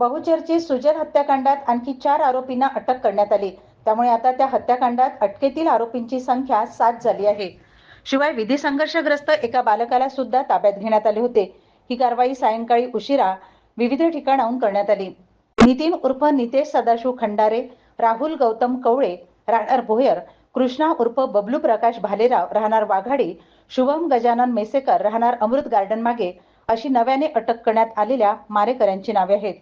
बहुचर्चित सुजन हत्याकांडात आणखी चार आरोपींना अटक करण्यात आली. त्यामुळे आता त्या हत्याकांडात अटकेतील आरोपींची संख्या सात झाली आहे. शिवाय विधी संघर्षग्रस्त एका बालकाला सुद्धा ताब्यात घेण्यात आले होते. ही कारवाई सायंकाळी उशिरा विविध ठिकाणाहून करण्यात आली. नितीन उर्फ नितेश सदाशिव खंडारे राहुल गौतम कवळे राहणार भोयर कृष्णा उर्फ बबलू प्रकाश भालेराव राहणार वाघाडी शुभम गजानन मेसेकर राहणार अमृत गार्डन मागे अशी नव्याने अटक करण्यात आलेल्या मारेकऱ्यांची नावे आहेत.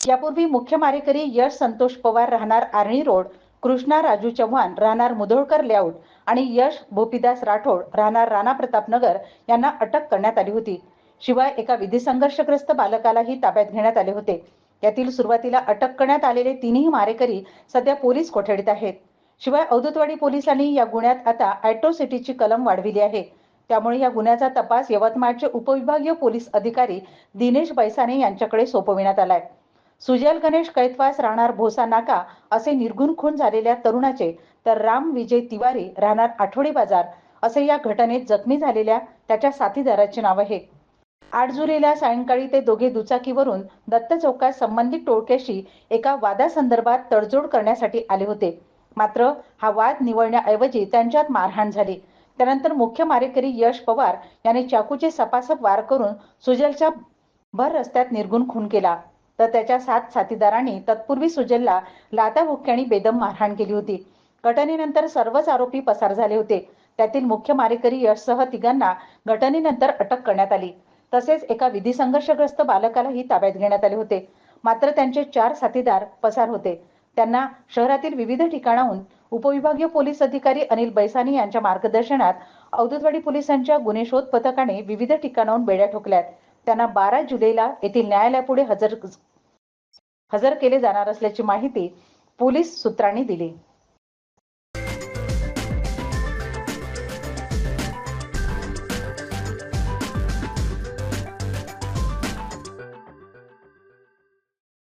यापूर्वी मुख्य मारेकरी यश संतोष पवार राहणार आर्णी रोड कृष्णा राजू चव्हाण राहणार मुधोळकर लेआउट आणि यश भोपीदास राठोड राहणार राणा प्रतापनगर यांना अटक करण्यात आली होती. शिवाय एका विधी संघर्षग्रस्त बालकालाही ताब्यात घेण्यात आले होते. यातील सुरुवातीला अटक करण्यात आलेले तिन्ही मारेकरी सध्या पोलीस कोठडीत आहेत. शिवाय अवधूतवाडी पोलिसांनी या गुन्ह्यात आता अॅट्रोसिटीची कलम वाढविली आहे. त्यामुळे या गुन्ह्याचा तपास यवतमाळचे उपविभागीय पोलीस अधिकारी दिनेश बैसाने यांच्याकडे सोपविण्यात आलाय. सुजल गणेश कैतवास राहणार भोसा नाका असे निर्गुण खून झालेल्या तरुणाचे तर राम विजय तिवारी राहणार आठवडे बाजार असे या घटनेत जखमी झालेल्या त्याच्या साथीदाराचे नाव आहे. आठ जुलैला सायंकाळी ते दोघे दुचाकीवरून दत्त चौकात संबंधित टोळक्याशी एका वादासंदर्भात तडजोड करण्यासाठी आले होते. मात्र हा वाद निवडण्याऐवजी त्यांच्यात मारहाण झाली. त्यानंतर मुख्य मारेकरी यश पवार याने चाकूचे सपासप वार करून सुजलच्या भर रस्त्यात निर्गुण खून केला. तर त्याच्या सात साथीदारांनी तत्पूर्वी सुजलला लाताबुक्क्यांनी बेदम मारहाण केली होती. घटनेनंतर सर्वच आरोपी पसार झाले होते. त्यातील मुख्य मारेकरी यशसह तिघांना घटनेनंतर अटक करण्यात आली. तसेच एका विधी संघर्षग्रस्त बालकालाही ताब्यात घेण्यात आले होते. मात्र त्यांचे चार साथीदार पसार होते. त्यांना शहरातील विविध ठिकाणाहून उपविभागीय पोलीस अधिकारी अनिल बैसानी यांच्या मार्गदर्शनात अवधूतवाडी पोलिसांच्या गुन्हे शोध पथकाने विविध ठिकाणाहून बेड्या ठोकल्यात. त्यांना बारा जुलैला येथील न्यायालयापुढे हजर हजर केले जाणार असल्याची माहिती पोलीस सूत्रांनी दिली.